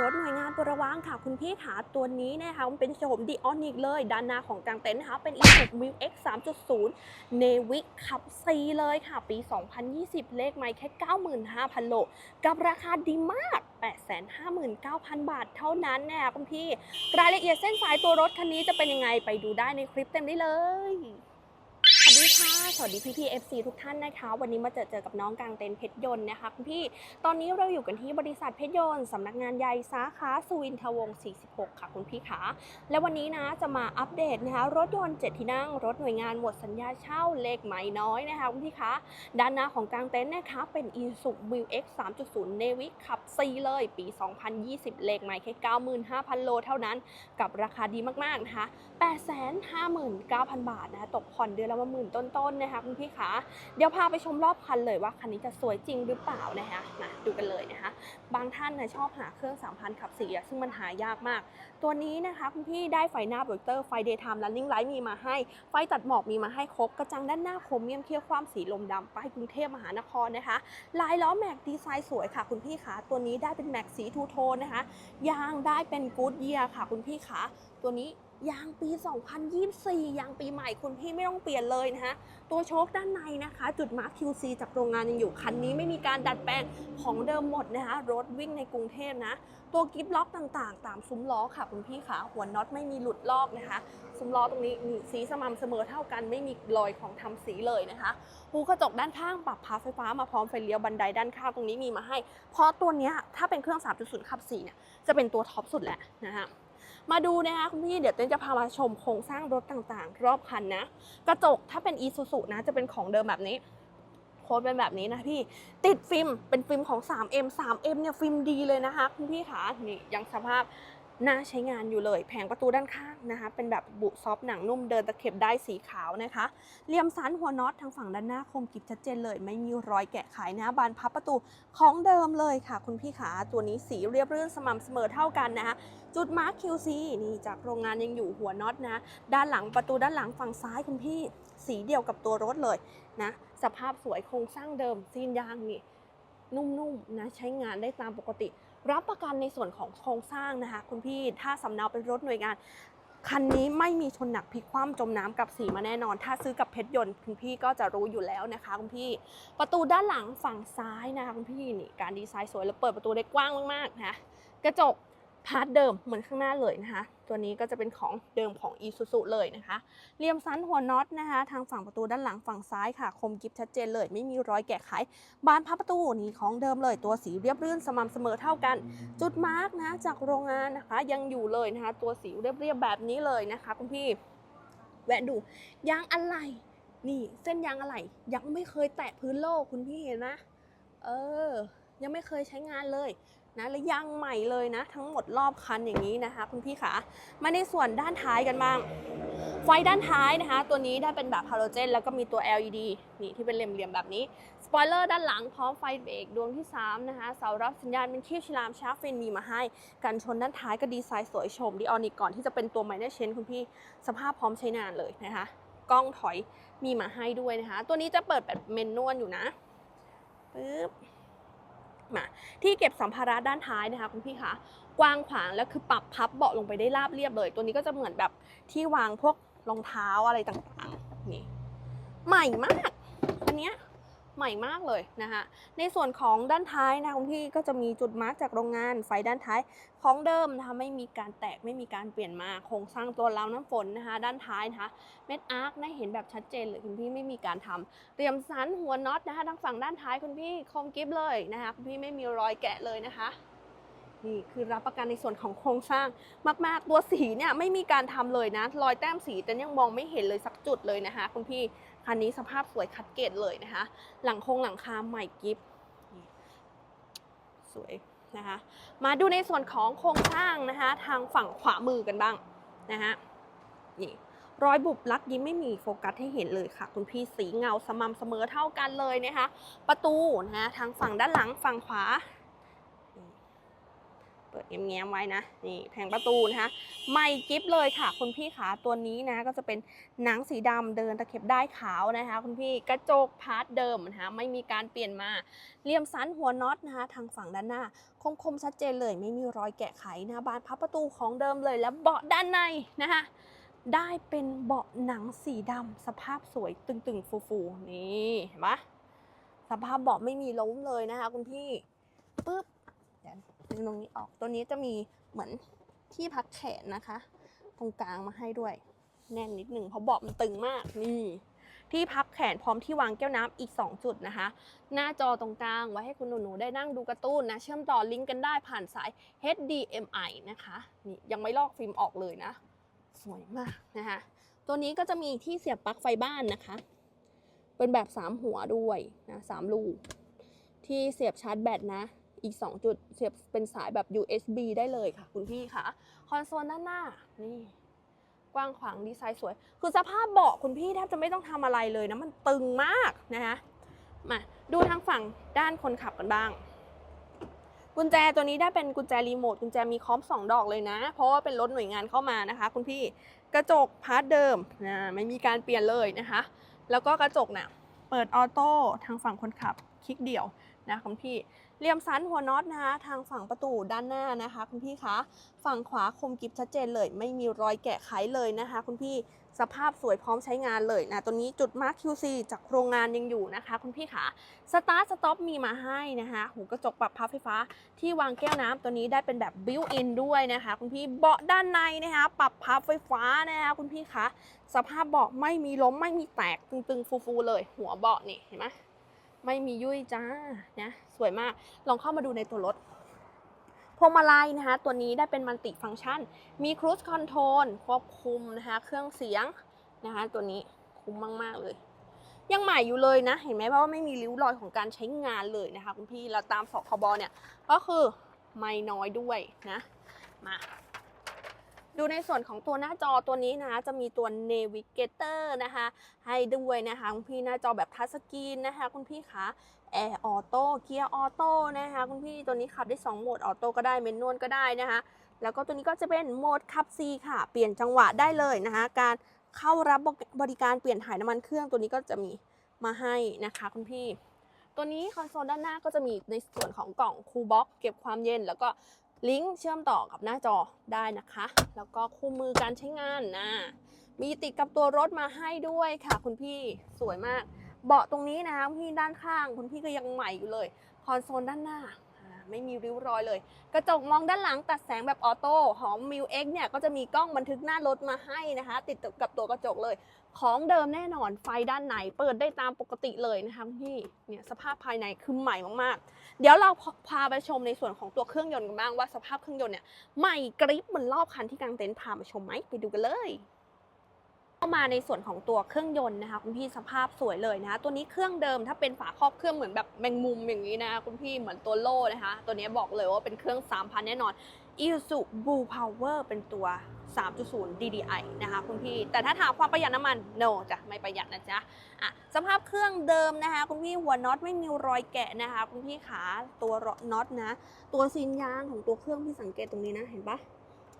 รถหน่วยงานตัวระวังค่ะ คุณพี่ขาตัวนี้นะคะมันเป็นโฉมดีออนิกเลย ด้านหน้าของกลางเต็นท์นะคะเป็น e 6 m i x 3.0 Navy ขับ C เลยค่ะ ปี 2020 เลขไม่แค่ 95,000 โล กับราคาดีมาก 859,000 บาทเท่านั้นนะคะคุณพี่ รายละเอียดเส้นสายตัวรถคันนี้จะเป็นยังไงไปดูได้ในคลิปเต็มได้เลย สดีค่ะสวัสดีพี่พีเอฟซีทุกท่านนะคะ วันนี้มาเจอเจอกับน้องกลางเต็นเพชรยนต์นะคะคุณพี่ ตอนนี้เราอยู่กันที่บริษัทเพชรยนต์สำนักงานใหญ่สาขาสุวินทวงศ์46 ค่ะคุณพี่ขา และวันนี้นะจะมาอัปเดตนะคะรถยนต์7ที่นั่งรถหน่วยงานหมดสัญญาเช่าเลขใหม่น้อยนะคะคุณพี่คะด้านหน้าของกลางเต็นนะคะเป็น i s u m i x 3.0 Navy ขับ C เลยปี 2020 เลขใหม่แค่ 95,000 โลเท่านั้น กับราคาดีมากๆนะคะ859,000 บาทนะคะตกผ่อนเดือนละประมาหมื่นต้นๆนะคะคุณพี่คะเดี๋ยวพาไปชมรอบคันเลยว่าคันนี้จะสวยจริงหรือเปล่านะคะมาดูกันเลยนะคะ บางท่านนะชอบหาเครื่อง 3,000 ขับ4อะซึ่งมันหายากมาก ตัวนี้นะคะคุณพี่ได้ไฟหน้าโปรเจคเตอร์ไฟเดย์ไทม์ running light มีมาให้ ไฟตัดหมอกมีมาให้ครบ กระจังด้านหน้าโครเมียมเคี่ยวความสีลมดำป้ายกรุงเทพมหานครนะคะ ลายล้อแม็กดีไซน์สวยค่ะ คุณพี่คะตัวนี้ได้เป็นแม็กสีทูโทนนะคะยางได้เป็นกู๊ดเยียค่ะ คุณพี่คะตัวนี้ ยางปี 2024 ยางปีใหม่คุณพี่ไม่ต้องเปลี่ยนเลยนะคะตัวโชคด้านในนะคะ จุดมาร์ค QC จากโรงงานยังอยู่คันนี้ไม่มีการดัดแปลงของเดิมหมดนะคะรถวิ่งในกรุงเทพนะ ตัวกิฟล็อกต่างๆ ตามซุ้มล้อค่ะคุณพี่ขาหัวน็อตไม่มีหลุดลอกนะคะ ซุ้มล้อตรงนี้นี่สีสม่ำเสมอเท่ากันไม่มีรอยของทำสีเลยนะคะหูกระจกด้านข้างปรับพาไฟฟ้ามาพร้อมไฟเลี้ยวบันไดด้านข้างตรงนี้มีมาให้ เพราะตัวนี้ถ้าเป็นเครื่อง 3.0ขับ4เนี่ยจะเป็นตัวท็อปสุดแหละนะคะ มาดูนะคะคุณพี่เดี๋ยวเต้นจะพามาชมโครงสร้างรถต่างๆ รอบคันนะ กระจกถ้าเป็นอีซูซูนะจะเป็นของเดิมแบบนี้โค้ดเป็นแบบนี้นะพี่ ติดฟิล์มเป็นฟิล์มของ 3M 3M เนี่ยฟิล์มดีเลยนะคะคุณพี่ขานี่ยังสภาพ น่าใช้งานอยู่เลย แผงประตูด้านข้างนะคะ เป็นแบบบุซอฟหนังนุ่มเดินตะเข็บได้สีขาวนะคะเหลี่ยมสันหัวน็อตทางฝั่งด้านหน้าคมกริบชัดเจนเลย ไม่มีรอยแกะไขนะบานพับประตูของเดิมเลยค่ะ คุณพี่ขาตัวนี้สีเรียบรื่นสม่ำเสมอเท่ากันนะคะ จุดมาร์ค QC นี่จากโรงงานยังอยู่หัวน็อตนะ ด้านหลังประตูด้านหลังฝั่งซ้ายคุณพี่ สีเดียวกับตัวรถเลยนะสภาพสวยโครงสร้างเดิมซีนยางนี่นุ่มๆนะใช้งานได้ตามปกติ รับประกันในส่วนของโครงสร้างนะคะ คุณพี่ถ้าสำเนาเป็นรถหน่วยงานคันนี้ไม่มีชนหนักพลิกคว่ำจมน้ำกับสีมาแน่นอน ถ้าซื้อกับเพชรยนต์คุณพี่ก็จะรู้อยู่แล้วนะคะคุณพี่ ประตูด้านหลังฝั่งซ้ายนะคะคุณพี่นี่การดีไซน์สวยแล้วเปิดประตูได้กว้างมากๆนะกระจก พาร์ทเดิมเหมือนข้างหน้าเลยนะคะ ตัวนี้ก็จะเป็นของเดิมของ i s u z u เลยนะคะเหลี่ยมสันหัวน็อตนะคะ ทางฝั่งประตูด้านหลังฝั่งซ้ายค่ะ คมกิบชัดเจนเลย ไม่มีรอยแกะไข บานพับประตูนี่ของเดิมเลย ตัวสีเรียบรื่นสม่ำเสมอเท่ากัน จุดมาร์กนะจากโรงงานนะคะ ยังอยู่เลยนะคะ ตัวสีเรียบๆแบบนี้เลยนะคะคุณพี่แวะดูยางอะไหล่นี่เส้นยางอะไหล่ยังไม่เคยแตะพื้นโลกคุณพี่เห็นนะเออ ยังไม่เคยใช้งานเลย นะและยางใหม่เลยนะ ทั้งหมดรอบคันอย่างนี้นะคะ คุณพี่ขามาในส่วนด้านท้ายกันบ้าง ไฟด้านท้ายนะคะ ตัวนี้ได้เป็นแบบฮาโลเจน แล้วก็มีตัว LED นี่ที่เป็นเหลี่ยมๆแบบนี้สปอยเลอร์ด้านหลังพร้อมไฟเบรกดวงที่ 3 นะคะเสารับสัญญาณเป็นคีบฉลามชาร์ฟฟินมีมาให้ กันชนด้านท้ายก็ดีไซน์สวยชมดีออนิกก่อนที่จะเป็นตัวไมเนอร์เชนคุณพี่สภาพพร้อมใช้งานเลยนะคะกล้องถอยมีมาให้ด้วยนะคะ ตัวนี้จะเปิดแบบเมนนวลอยู่นะปึ๊บ มาที่เก็บสัมภาระด้านท้ายนะคะคุณพี่คะกว้างขวางแล้วคือปรับพับเบาะลงไปได้ราบเรียบเลย ตัวนี้ก็จะเหมือนแบบที่วางพวกรองเท้าอะไรต่างๆนี่ใหม่มากอันเนี้ย ใหม่มากเลยนะคะในส่วนของด้านท้ายนะคุณพี่ก็จะมีจุดมาร์กจากโรงงานไฟด้านท้ายของเดิมนะคะไม่มีการแตกไม่มีการเปลี่ยนมาโครงสร้างตัวราวน้ำฝนนะคะ ด้านท้ายนะคะเม็ดอาร์คได้เห็นแบบชัดเจนเลยคุณพี่ไม่มีการทำเตรียมสันหัวน็อตนะคะทางฝั่งด้านท้ายคุณพี่คมกิฟเลยนะคะคุณพี่ไม่มีรอยแกะเลยนะคะนี่คือรับประกันในส่วนของโครงสร้างมากๆ ตัวสีเนี่ยไม่มีการทำเลยนะ รอยแต้มสีแต่ยังมองไม่เห็นเลยสักจุดเลยนะคะคุณพี่ คันนี้สภาพสวยคัดเกรดเลยนะคะ หลังโครงหลังคาใหม่กิฟสวยนะคะ มาดูในส่วนของโครงสร้างนะคะ ทางฝั่งขวามือกันบ้างนะคะนี่รอยบุบลักยิ้มไม่มีโฟกัสให้เห็นเลยค่ะ คุณพี่สีเงาสม่ำเสมอเท่ากันเลยนะคะ ประตูนะคะทางฝั่งด้านหลังฝั่งขวา ปิดแง้มๆไว้นะนี่แผงประตูนะคะไม่กิฟเลยค่ะ คุณพี่ขาตัวนี้นะก็จะเป็นหนังสีดำเดินตะเข็บได้ขาวนะคะ คุณพี่กระจกพาร์ทเดิมนะคะไม่มีการเปลี่ยนมาเลี่ยมสันหัวน็อตนะคะทางฝั่งด้านหน้าคมคมๆชัดเจนเลย ไม่มีรอยแกะไขนะบานพับประตูของเดิมเลยแล้วเบาะด้านในนะคะได้เป็นเบาะหนังสีดำสภาพสวยตึงๆ ฟูๆ นี่เห็นปะสภาพเบาะไม่มีล้มเลยนะคะคุณพี่ปึ๊บ งตรงนี้ออก ตัวนี้จะมีเหมือนที่พักแขนนะคะ ตรงกลางมาให้ด้วย แน่นนิดหนึ่งเพราะเบาะมันตึงมากนี่ที่พับแขนพร้อมที่วางแก้วน้ำอีก 2 จุดนะคะ หน้าจอตรงกลางไว้ให้คุณหนูๆได้นั่งดูการ์ตูนนะ เชื่อมต่อลิงก์กันได้ผ่านสาย HDMI นะคะนี่ยังไม่ลอกฟิล์มออกเลยนะ สวยมากนะคะ ตัวนี้ก็จะมีที่เสียบปลั๊กไฟบ้านนะคะ เป็นแบบ 3 หัวด้วยนะสามรูที่เสียบชาร์จแบตนะ อีก 2 จุดเสียบเป็นสายแบบ USB ได้เลยค่ะ คุณพี่ค่ะ คอนโซลด้านหน้านี่กว้างขวางดีไซน์สวย คือสภาพเบาะคุณพี่แทบจะไม่ต้องทำอะไรเลยนะมันตึงมากนะคะมาดูทางฝั่งด้านคนขับกันบ้าง กุญแจตัวนี้ได้เป็นกุญแจรีโมทกุญแจมีคอมสองดอกเลยนะ เพราะว่าเป็นรถหน่วยงานเข้ามานะคะ คุณพี่กระจกพาร์ทเดิมนะไม่มีการเปลี่ยนเลยนะคะ แล้วก็กระจกน่ะเปิดออโต้ทางฝั่งคนขับคลิกเดี่ยวนะคุณพี่ เหลี่ยมสันหัวน็อตนะคะทางฝั่งประตูด้านหน้านะคะ คุณพี่คะฝั่งขวาคมกริบชัดเจนเลย ไม่มีรอยแกะไขเลยนะคะ คุณพี่สภาพสวยพร้อมใช้งานเลยนะตัวนี้จุดมาร์ค QC จากโรงงานยังอยู่นะคะ คุณพี่คะสตาร์ทสต็อปมีมาให้นะคะหูกระจกปรับพับไฟฟ้า ที่วางแก้วน้ำตัวนี้ได้เป็นแบบบิวอินด้วยนะคะ คุณพี่เบาะด้านในนะคะ ปรับพับไฟฟ้านะคะคุณพี่คะสภาพเบาะไม่มีล้มไม่มีแตกตึงๆฟูๆเลย หัวเบาะนี่เห็นไหม ไม่มียุ่ยจ้านะสวยมากลองเข้ามาดูในตัวรถพวงมาลัยนะคะ ตัวนี้ได้เป็นมัลติฟังก์ชัน มีครู i คอนโทรลควบคุมนะคะ เครื่องเสียงนะคะ ตัวนี้คุ้มมาก ๆ เลย ยังใหม่อยู่เลยนะ เห็นไหมเพราะว่าไม่มีริ้วรอยของการใช้งานเลยนะคะคุณพี่เราตามสคบเนี่ย ก็คือไม่น้อยด้วยนะ มา ดูในส่วนของตัวหน้าจอตัวนี้นะคะจะมีตัว Navigator นะคะ ให้ด้วยนะคะคุณพี่หน้าจอแบบทัชสกรีนนะคะ คุณพี่คะแอร์ออโต้เกียร์ออโต้นะคะคุณพี่ตัวนี้ขับได้ 2 โหมดออโต้ก็ได้เมนนวลก็ได้นะคะ แล้วก็ตัวนี้ก็จะเป็นโหมดขับ C ค่ะ เปลี่ยนจังหวะได้เลยนะคะ การเข้ารับบริการเปลี่ยนถ่ายน้ำมันเครื่องตัวนี้ก็จะมีมาให้นะคะคุณพี่ ตัวนี้คอนโซลด้านหน้าก็จะมีในส่วนของกล่องคูลบ็อกเก็บความเย็น แล้วก็ ลิงก์เชื่อมต่อกับหน้าจอได้นะคะ แล้วก็คู่มือการใช้งานนะ มีติดกับตัวรถมาให้ด้วยค่ะ คุณพี่สวยมาก เบาะตรงนี้นะคะคุณพี่ด้านข้าง คุณพี่ก็ยังใหม่อยู่เลย คอนโซลด้านหน้า ไม่มีริ้วรอยเลย กระจกมองด้านหลังตัดแสงแบบออโต้ของมิวเอ็กเนี่ยก็จะมีกล้องบันทึกหน้ารถมาให้นะคะ ติดกับตัวกระจกเลย ของเดิมแน่นอนไฟด้านในเปิดได้ตามปกติเลยนะคะพี่เนี่ยสภาพภายในคือใหม่มากๆ เดี๋ยวเราพาไปชมในส่วนของตัวเครื่องยนต์กันบ้างว่าสภาพเครื่องยนต์เนี่ยใหม่กริบเหมือนรอบคันที่กางเต็นท์พามาชมไหมไปดูกันเลย เข้ามาในส่วนของตัวเครื่องยนต์นะคะคุณพี่สภาพสวยเลยนะคะตัวนี้เครื่องเดิมถ้าเป็นฝาครอบเครื่องเหมือนแบบแมงมุมอย่างนี้นะคะคุณพี่เหมือนตัวโล่นะคะ ตัวนี้บอกเลยว่าเป็นเครื่อง 3,000 แน่นอน i s u Blue Power เป็นตัว 3.0 DDI นะคะคุณพี่ แต่ถ้าถามความประหยัดน้ำมัน no จ้ะไม่ประหยัดนะจ๊ะอะสภาพเครื่องเดิมนะคะ คุณพี่หัวน็อตไม่มีรอยแกะนะคะ คุณพี่ขาตัวน็อตนะ ตัวซีนยางของตัวเครื่องพี่สังเกตตรงนี้นะเห็นปะ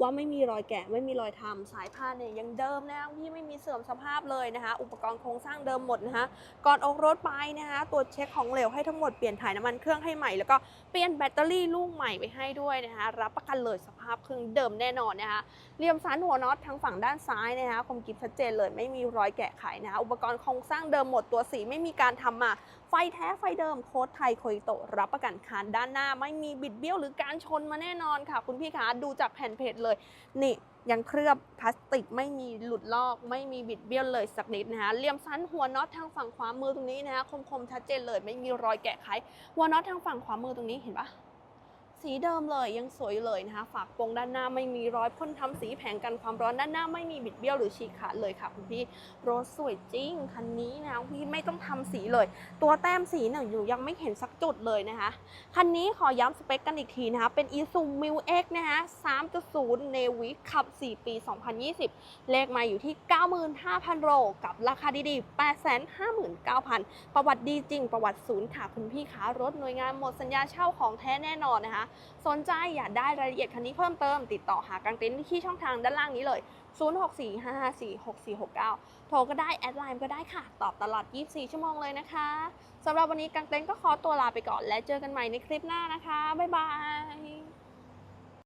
ว่าไม่มีรอยแกะไม่มีรอยทำสายพานเนี่ยยังเดิมนะพี่ไม่มีเสื่อมสภาพเลยนะคะ อุปกรณ์โครงสร้างเดิมหมดนะคะก่อนออกรถไปนะคะตรวจเช็คของเหลวให้ทั้งหมดเปลี่ยนถ่ายน้ำมันเครื่องให้ใหม่แล้วก็เปลี่ยนแบตเตอรี่ลูกใหม่ไปให้ด้วยนะคะรับประกันเลยสภาพเครื่องเดิมแน่นอนนะคะเหลี่ยมสันหัวน็อตทางฝั่งด้านซ้ายนะคะคมกริบชัดเจนเลยไม่มีรอยแกะไขนะคะอุปกรณ์โครงสร้างเดิมหมดตัวสีไม่มีการทำมาไฟแท้ไฟเดิมโค้ดไทยโคยโตรับประกันคานด้านหน้า ไม่มีบิดเบี้ยวหรือการชนมาแน่นอนค่ะ คุณพี่คะดูจากแผ่นเพจเลย นี่ยังเคลือบพลาสติกไม่มีหลุดลอก ไม่มีบิดเบี้ยวเลยสักนิดนะคะเหลี่ยมสันหัวน็อตทางฝั่งขวามือตรงนี้นะคะคมๆชัดเจนเลย ไม่มีรอยแกะไขหัวน็อตทางฝั่งขวามือตรงนี้เห็นปะ สีเดิมเลยยังสวยเลยนะคะ ฝากโปรงด้านหน้าไม่มีรอยพ่นทำสีแผงกันความร้อนด้านหน้าไม่มีบิดเบี้ยวหรือฉีกขาดเลยค่ะคุณพี่รถสวยจริงคันนี้นะคุณพี่ไม่ต้องทำสีเลย ตัวแต้มสีเนี่ยอยู่ยังไม่เห็นสักจุดเลยนะคะ คันนี้ขอย้ำสเปคกันอีกทีนะคะ เป็น Isuzu m u X นะคะ3.0 Navy ขับ 4 ปี 2020 เลขมาอยู่ที่ 95,000โลกับราคาดีๆ 859,000 ประวัติดีจริง ประวัติศูนย์ค่ะคุณพี่ขารถหน่วยงานหมดสัญญาเช่าของแท้แน่นอนนะคะสนใจอยากได้รายละเอียดคันนี้เพิ่มเติม ติดต่อหากังเต็นท์ที่ช่องทางด้านล่างนี้เลย 0645546469 โทรก็ได้ แอดไลน์ก็ได้ค่ะ ตอบตลอด 24 ชั่วโมงเลยนะคะสำหรับวันนี้กังเต็นท์ก็ขอตัวลาไปก่อนและเจอกันใหม่ในคลิปหน้านะคะบ๊ายบาย